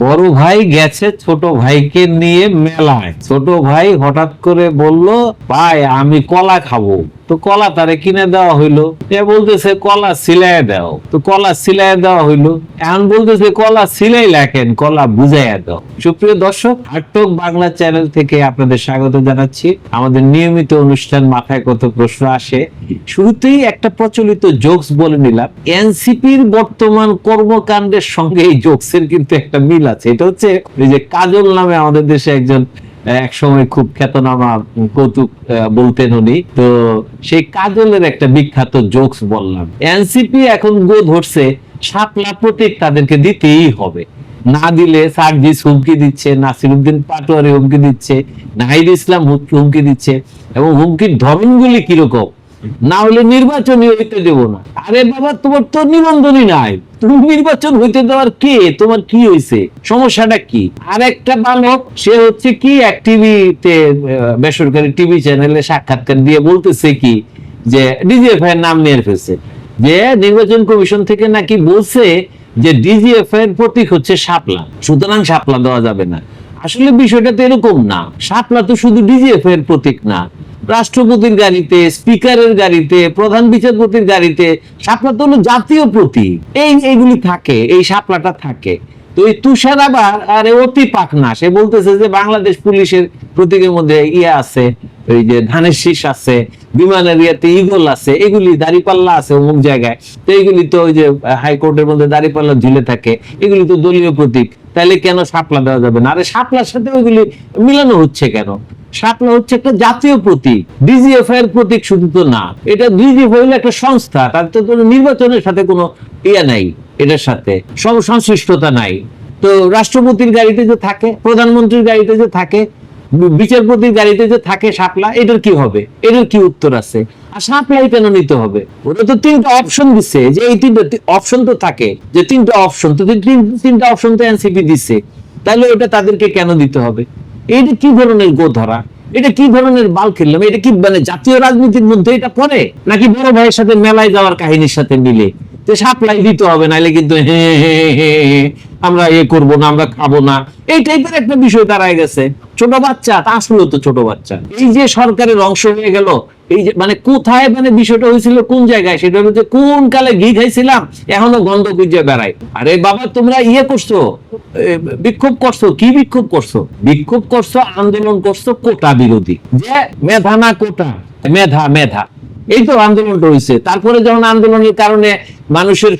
বড় ভাই গেছে, ছোট ভাইকে নিয়ে মেলায়। ছোট ভাই হঠাৎ করে বলল, ভাই, আমি কলা খাব। তো কলা তারে কিনে দেওয়া হইল। এ বলতেছে, কলা সিলাই দাও। তো কলা সিলাই দেওয়া হইল। এখন বলতেছে, কলা সিলাই লেখেন, কলা বুঝাইয়া দাও। সুপ্রিয় দর্শক, আটক বাংলা চ্যানেল থেকে আপনাদের স্বাগত জানাচ্ছি। আমাদের নিয়মিত অনুষ্ঠান মাথায় কত প্রশ্ন আসে, শুরুতেই একটা প্রচলিত জোকস বলে নিলাম। এনসিপির বর্তমান কর্মকাণ্ডের সঙ্গে এই জোকসের কিন্তু একটা মিল আছে। এটা হচ্ছে, এই যে কাজল নামে আমাদের দেশে একজন এক সময় খুব খ্যাতনামা কৌতুক বলতেন উনি। তো সেই কাজলের একটা বিখ্যাত জোকস বললাম। এনসিপি এখন গো ধরছে, শাপলা প্রতীক তাদেরকে দিতেই হবে। না দিলে সার্জিস হুমকি দিচ্ছে নাসিরুদ্দিন পাটোয়ারি হুমকি দিচ্ছে, নাহিদ ইসলাম হুমকি দিচ্ছে, এবং হুমকির ধরনগুলি কীরকম? না হলে নির্বাচনই হইতে দেব না। আরে বাবা, তোমার তো নিবন্ধনই নাই। তুমি নির্বাচন হইতে দেওয়ার কে? তোমার কি হয়েছে সমস্যাটা কি? আর একটা বালক, সে হচ্ছে কি, এক টিভিতে বেসরকারি টিভি চ্যানেলে সাক্ষাৎকার দিয়ে বলতেছে কি, যে ডিজিএফ এর নাম নিয়ে ফেলছে। যে নির্বাচন কমিশন থেকে নাকি বলছে যে ডিজিএফ এর প্রতীক হচ্ছে শাপলা। সুতরাং শাপলা দেওয়া যাবে না। আসলে বিষয়টা তো এরকম না। শাপলা তো শুধু ডিজিএফ এর প্রতীক না। রাষ্ট্রপতির গাড়িতে, স্পিকারের গাড়িতে, প্রধান বিচারপতির গাড়িতে শাপলা তো হলো জাতীয় প্রতীক। এই, এইগুলি থাকে, এই শাপলাটা থাকে। তো এই তুষার আবার, আরে অতি পাকনা সে বলতেছে যে বাংলাদেশ পুলিশের প্রতীকের মধ্যে ইয়ে আছে ওই যে ধানের শীষ আছে, বিমানের ইয়েতে ইগল আছে, এগুলি দাড়িপাল্লা আছে অমুক জায়গায়। তো এগুলি তো ওই যে হাইকোর্টের মধ্যে দাড়িপাল্লা ঝুলে থাকে। এগুলি তো দলীয় প্রতীক। তাহলে কেন সাপলা দেওয়া যাবে না? আরে সাপলার সাথে ওইগুলি মিলানো হচ্ছে কেন? শাপলা হচ্ছে একটা জাতীয় প্রতীক। ডিজিএফ এর প্রতীক শুধু তো না, এটা ডিজিএফ হলো একটা সংস্থা, তার তো কোনো নির্বাচনের সাথে কোনো ইয়ে নাই এটার সাথে সংশ্লিষ্টতা নাই। তো রাষ্ট্রপতির গাড়িতে যে থাকে, প্রধানমন্ত্রীর গাড়িতে যে থাকে বিচারপতির গাড়িতে যে থাকে শাপলা, এটার কি হবে? এটার কি উত্তর আছে? আর শাপলাই কেন নিতে হবে? ওরা তো তিনটা অপশন দিচ্ছে যে এই তিনটা অপশন তো থাকে, যে তিনটা অপশন তো তিন- তিনটা অপশন তো এনসিপি দিচ্ছে তাহলে ওটা তাদেরকে কেন দিতে হবে? এটা কি ধরনের গো ধরা এটা কি ধরনের বাল খেললাম? এটা কি মানে জাতীয় রাজনীতির মধ্যে এটা পরে নাকি বড় ভাইয়ের সাথে মেলায় যাওয়ার কাহিনীর সাথে মিলে? সাপ্লাই দিতে হবে নাহলে কিন্তু হে হে হে হে, আমরা এ করব না আমরা খাব না। এই টাইপের একটা বিষয় দাঁড়ায় গেছে। ছোট বাচ্চা, তা আসলে তো ছোট বাচ্চা। এই যে সরকারের অংশ হয়ে গেল, এই যে মানে কোথায় মানে বিষয়টা হয়েছিল, কোন জায়গায়? সেটা যে কোন কালে ঘি খাইছিলাম, এখনও গন্ধ গুজে বেড়ায়। আরে বাবা, তোমরা ইয়ে করছ বিক্ষোভ করছ, কি বিক্ষোভ করছ? বিক্ষোভ করছ, আন্দোলন করছ কোটা বিরোধী। যে মেধা না কোটা, মেধা মেধা। এই তো আন্দোলনটা হয়েছে তারপরে যখন আন্দোলনের কারণে মানুষের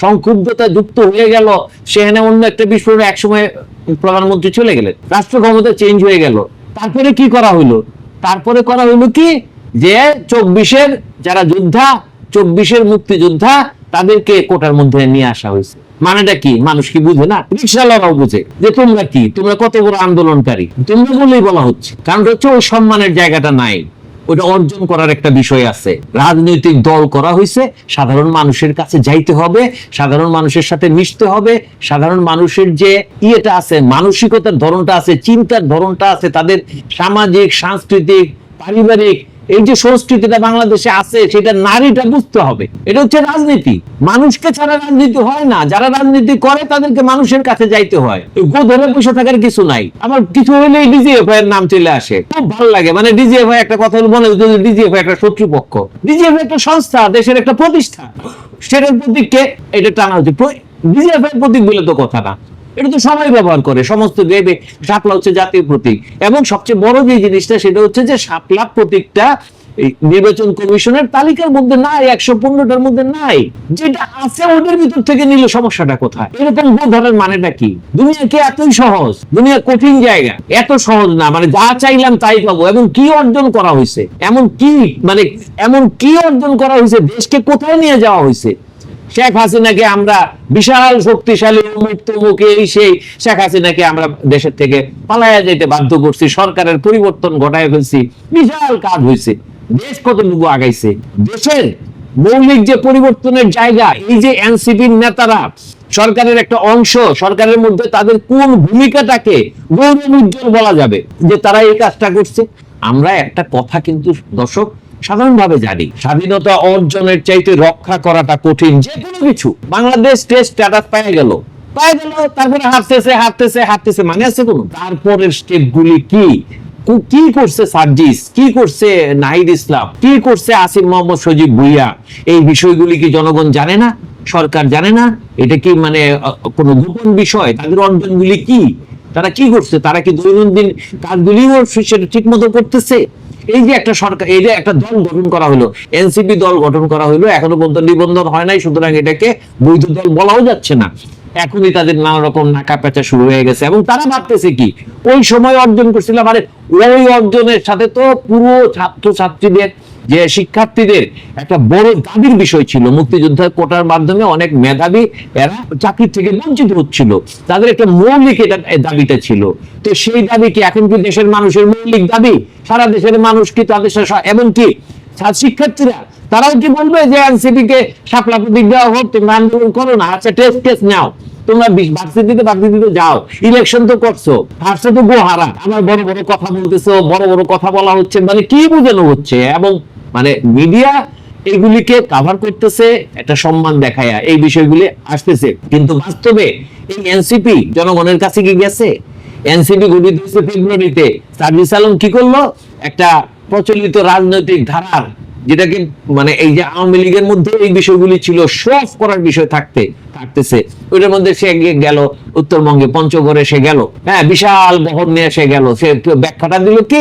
সংক্ষুব্ধতা যুক্ত হয়ে গেল। সেখানে অন্য একটা বিস্ফোরণ একসময় প্রধানমন্ত্রী চলে গেলেন। রাষ্ট্র ক্ষমতা চেঞ্জ হয়ে গেল। তারপরে কি করা হইল তারপরে করা হইল কি? যে চব্বিশের যারা যোদ্ধা, চব্বিশের মুক্তিযোদ্ধা, তাদেরকে কোটার মধ্যে নিয়ে আসা হয়েছে। মানেটা কি? মানুষ কি বুঝে না? রিক্সাওয়ালারাও বুঝে। যে তোমরা কি? তোমরা কত বড় আন্দোলনকারী? তোমরা বলেই বলা হচ্ছে। কারণ হচ্ছে ওই সম্মানের জায়গাটা নাই। ওটা অর্জন করার একটা বিষয় আছে। রাজনৈতিক দল করা হয়েছে সাধারণ মানুষের কাছে যাইতে হবে, সাধারণ মানুষের সাথে মিশতে হবে, সাধারণ মানুষের যে ইয়েটা আছে, মানসিকতার ধরনটা আছে, চিন্তার ধরনটা আছে, তাদের সামাজিক, সাংস্কৃতিক, পারিবারিক এই যে সংস্কৃতিটা বাংলাদেশে আছে, সেটা নারীটা বুঝতে হবে। এটা হচ্ছে রাজনীতি। মানুষকে ছাড়া রাজনীতি হয় না। যারা রাজনীতি করে, তাদেরকে মানুষের কাছে যাইতে হয়। গো ধরে বসে থাকার কিছু নাই। আমার কিছু হইলেই ডিজিএফ এর নাম চলে আসে। খুব ভালো লাগে। মানে ডিজিএফ একটা কথা মনে হচ্ছে ডিজিএফ একটা শত্রুপক্ষ। ডিজিএফ একটা সংস্থা, দেশের একটা প্রতিষ্ঠান। সেটার প্রতীককে এটা টানা হচ্ছে ডিজিএফ এর প্রতীক বলে তো কথা না। এটা তো সবাই ব্যবহার করে, সমস্ত দেবে, শাপলা হচ্ছে জাতীয় প্রতীক। এবং সবচেয়ে বড় যে জিনিসটা, সেটা হচ্ছে যে শাপলা প্রতীকটা নির্বাচন কমিশনের তালিকার মধ্যে নাই, একশো পনেরোটার মধ্যে নাই। যেটা আছে ওদের ভিতর থেকে নিলে সমস্যাটা কোথায়? এরকম ভুল ধরার মানেটা কি? দুনিয়া কি এতই সহজ, দুনিয়া কঠিন জায়গা, এত সহজ না মানে যা চাইলাম তাই পাবো, এবং কি অর্জন করা হয়েছে? এমন কি মানে এমন কি অর্জন করা হয়েছে? দেশকে কোথায় নিয়ে যাওয়া হয়েছে? শেখ হাসিনাকে আমরা বিশাল শক্তিশালী তমুক এই সেই শেখ হাসিনাকে আমরা দেশের থেকে পালাইয়া যেতে বাধ্য করছি। সরকারের পরিবর্তন ঘটায় ফেলছি। বিশাল কাজ হয়েছে দেশ কতটুকু আগাইছে? দেশের মৌলিক যে পরিবর্তনের জায়গা, এই যে এনসিপির নেতারা, সরকারের একটা অংশ, সরকারের মধ্যে তাদের কোন ভূমিকাটাকে গৌরব উজ্জ্বল বলা যাবে? যে তারা এই কাজটা করছে। আমরা একটা কথা কিন্তু দর্শক সাধারণভাবে জানি, স্বাধীনতা অর্জনের চাইতে রক্ষা করাটা কঠিন, যে কোনো কিছু। বাংলাদেশ টেস্ট স্ট্যাটাস পেয়ে গেল। পায়ে গেল, তারপরে হাঁটতেছে হাঁটতেছে হাঁটতেছে মানে আছে কোনো? তারপরের স্টেপ গুলি কি? কি করছে সার্জিস? কি করছে নাহিদ ইসলাম? কি করছে আসিফ মোহাম্মদ সজীব ভুইয়া? এই বিষয়গুলি কি জনগণ জানে না? সরকার জানে না? এটা কি মানে কোনো গোপন বিষয়? তাদের অর্জনগুলি কি? তারা কি করছে? তারা কি দৈনন্দিন কাজগুলিও সেটা ঠিক মতো করতেছে? এই যে একটা সরকার, এই যে একটা দল গঠন করা হলো, এনসিপি দল গঠন করা হলো, এখনও পর্যন্ত নিবন্ধন হয় নাই, সুতরাং এটাকে বৈধ দল বলাও যাচ্ছে না। এখনই তাদের নানা রকম নাকা পেঁচা শুরু হয়ে গেছে এবং তারা ভাবতেছে কি, ওই সময় অর্জন করছিল মানে ওই অর্জনের সাথে তো পুরো ছাত্র ছাত্রীদের যে শিক্ষার্থীদের একটা বড় দাবির বিষয় ছিল। মুক্তিযোদ্ধার কোটার মাধ্যমে অনেক মেধাবী এরা চাকরি থেকে বঞ্চিত হচ্ছিল। তাদের একটা মৌলিক এটা দাবিটা ছিল। তো সেই দাবি কি এখন কি দেশের মানুষের মৌলিক দাবি? সারা দেশের মানুষ কি তাদের সাথে এবং কি শিক্ষার্থীরা তারাও কি বলবে যে এনসিপি কে সাপলা প্রতীক দেওয়া হোক তোমরা আন্দোলন করো না। আচ্ছা টেস্ট কেস নাও। তোমরা ভার্সিটিতে ভার্সিটিতে যাও। ইলেকশন তো করছ। ফার্স্টে তো গোহারা। আমার বড় বড় কথা বলতেছো, বড় বড় কথা বলা হচ্ছে। মানে কি বোঝানো হচ্ছে? এবং মানে মিডিয়া এগুলিকে কাভার করতেছে, একটা সম্মান দেখায়া এই বিষয়গুলি আসতেছে। কিন্তু বাস্তবে এই এনসিপি জনগণের কাছে কি গেছে? এনসিপি গঠিত হয়েছে ফেব্রুয়ারিতে সার্জিস আলম কি করল? একটা প্রচলিত রাজনৈতিক ধারার যেটাকে মানে এই যে আওয়ামী লীগের মধ্যে এই বিষয়গুলি ছিল শো করার বিষয় থাকতে, থাকতেছে। ওইটার মধ্যে সে গেল, উত্তরবঙ্গে পঞ্চগড়ে সে গেল। হ্যাঁ বিশাল বহর নিয়ে সে গেল। সে ব্যাখ্যাটা দিল কি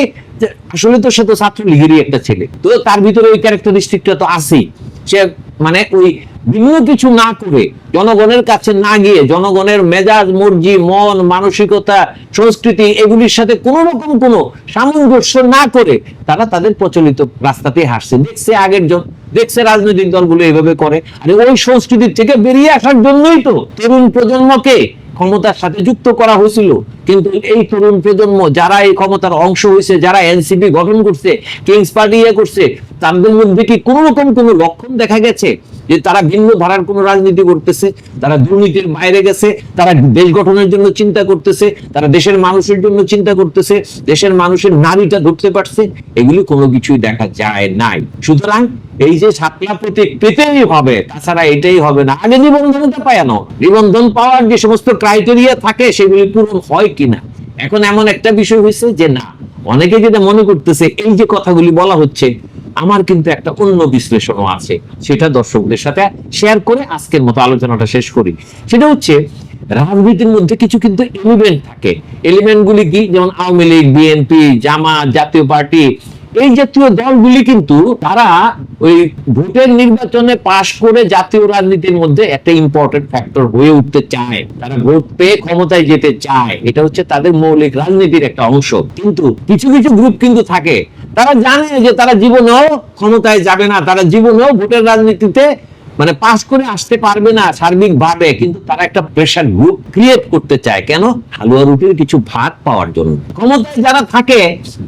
আসলে তো সে তো ছাত্রলীগেরই একটা ছেলে। তো তার ভিতরে ওই ক্যারেক্টারিস্টিকটা তো আছেই। সে মানে ওই ভিন্ন কিছু না করে, জনগণের কাছে না গিয়ে, জনগণের মেজাজ, মর্জি, মন, মানসিকতা, সংস্কৃতি এগুলির সাথে কোন রকম কোনো সামঞ্জস্য না করে তারা তাদের প্রচলিত রাস্তাতে হাসছে দেখছে আগের জন দেখছে রাজনৈতিক দলগুলো এইভাবে করে। আর ওই সংস্কৃতির থেকে বেরিয়ে আসার জন্যই তো তরুণ প্রজন্মকে ক্ষমতার সাথে যুক্ত করা হয়েছিল। কিন্তু এই তরুণ প্রজন্ম যারা এই ক্ষমতার অংশ হয়েছে, যারা এনসিপি গঠন করছে কিংস পার্টি ইয়ে করছে, তাদের মধ্যে কি কোনো রকম কোনো লক্ষণ দেখা গেছে? যে তারা ভিন্ন ধারার কোনো রাজনীতি করতেছে, তারা দুর্নীতির বাইরে গেছে, তারা দেশ গঠনের জন্য চিন্তা করতেছে, তারা দেশের মানুষের জন্য চিন্তা করতেছে, দেশের মানুষের নারীটা ধরতে পারছে, এগুলি কোনো কিছুই দেখা যায় নাই। সুতরাং এই যে সাতলা প্রতীক পেতেই হবে, তাছাড়া এটাই হবে না। আগে নিবন্ধনটা পায়ানো নিবন্ধন পাওয়ার যে সমস্ত ক্রাইটেরিয়া থাকে, সেগুলি পূরণ হয় কিনা? এখন এমন একটা বিষয় হয়েছে যে না, অনেকে যেটা মনে করতেছে, এই যে কথাগুলি বলা হচ্ছে আমার কিন্তু একটা অন্য বিশ্লেষণও আছে। সেটা দর্শকদের সাথে শেয়ার করে আজকের মতো আলোচনাটা শেষ করি। সেটা হচ্ছে, রাজনীতির মধ্যে কিছু কিন্তু এলিমেন্ট থাকে। এলিমেন্টগুলি কি? যেমন আওয়ামী লীগ বিএনপি জামা জাতীয় পার্টি এই জাতীয় দলগুলি কিন্তু তারা ওই ভোটের নির্বাচনে পাশ করে জাতীয় রাজনীতির মধ্যে একটা ইম্পর্টেন্ট ফ্যাক্টর হয়ে উঠতে চায়। তারা ভোট পেয়ে ক্ষমতায় যেতে চায়। এটা হচ্ছে তাদের মৌলিক রাজনীতির একটা অংশ। কিন্তু কিছু কিছু গ্রুপ কিন্তু থাকে। তারা জানে যে তারা জীবনেও ক্ষমতায় যাবে না। তারা জীবনেও ভোটের রাজনীতিতে মানে পাস করে আসতে পারবে না সার্বিক ভাবে কিন্তু তারা একটা প্রেশার গ্রুপ ক্রিয়েট করতে চায়। কেন? হালুয়া রুটির কিছু ভাত পাওয়ার জন্য। ক্ষমতায় যারা থাকে,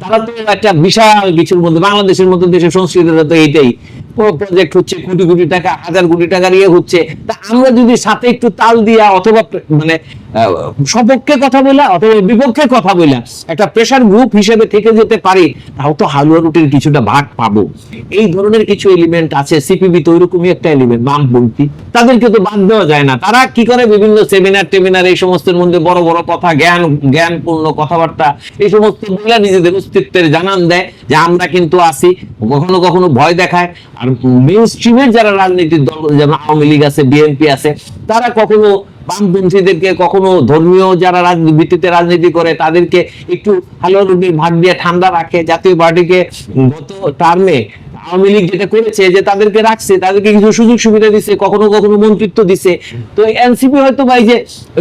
তারা তো একটা বিশাল কিছুর মধ্যে, বাংলাদেশের মতো দেশের সংস্কৃতিটা তো এইটাই। প্রজেক্ট হচ্ছে, কোটি কোটি টাকা, হাজার কোটি টাকার ইয়ে হচ্ছে। তা আমরা যদি সাথে একটু তাল দিয়া অথবা মানে সপক্ষে কথা বলা অথবা বিপক্ষে কথা বলা, একটা প্রেশার গ্রুপ হিসেবে থেকে যেতে পারি, তাও তো হালুয়া রুটির কিছুটা ভাগ পাবো। এই ধরনের কিছু এলিমেন্ট আছে সিপিবি তো ওইরকমই একটা এলিমেন্ট বামপন্থী তাদেরকে তো বাদ দেওয়া যায় না। তারা কি করে? বিভিন্ন সেমিনার টেমিনার এই মধ্যে বড় বড় কথা, জ্ঞান, জ্ঞানপূর্ণ কথাবার্তা, এই সমস্ত নিজেদের অস্তিত্বের জানান দেয় যে আমরা কিন্তু আছি। কখনো কখনো ভয় দেখায়। আর মেইন স্ট্রিমের যারা রাজনীতির দল, যেমন আওয়ামী লীগ আছে বিএনপি আছে, তারা কখনো বামপন্থীদেরকে, কখনো ধর্মীয় যারা ভিত্তিতে রাজনীতি করে, তাদেরকে একটু হালো রুটির ভাত দিয়ে ঠান্ডা রাখে। জাতীয় পার্টিকে গত টার্মে আওয়ামী লীগ যেটা করেছে, যে তাদেরকে রাখছে, তাদেরকে কিছু সুযোগ সুবিধা দিছে, কখনো কখনো মন্ত্রিত্ব দিছে। তো এনসিপি হয়তো ভাই যে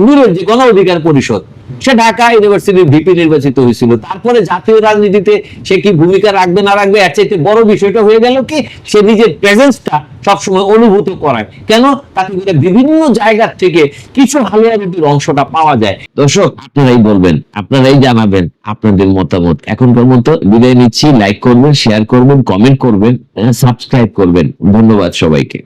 নুরের যে গণ অধিকার পরিষদ সে ঢাকা ইউনিভার্সিটির ভিপি নির্বাচিত হয়েছিল। তারপরে জাতীয় রাজনীতিতে সে কি ভূমিকা রাখবে না রাখবে, এর চাইতে বড় বিষয়টা হয়ে গেল কি, সে নিজের প্রেজেন্সটা সবসময় অনুভূত করায়। কেন? তাতে করে বিভিন্ন জায়গা থেকে কিছু হালুয়া রুটির অংশটা পাওয়া যায়। দর্শক, আপনারাই বলবেন, আপনারাই জানাবেন আপনাদের মতামত। এখনকার মতো বিদায় নিচ্ছি। লাইক করবেন শেয়ার করবেন কমেন্ট করবেন সাবস্ক্রাইব করবেন। ধন্যবাদ সবাইকে।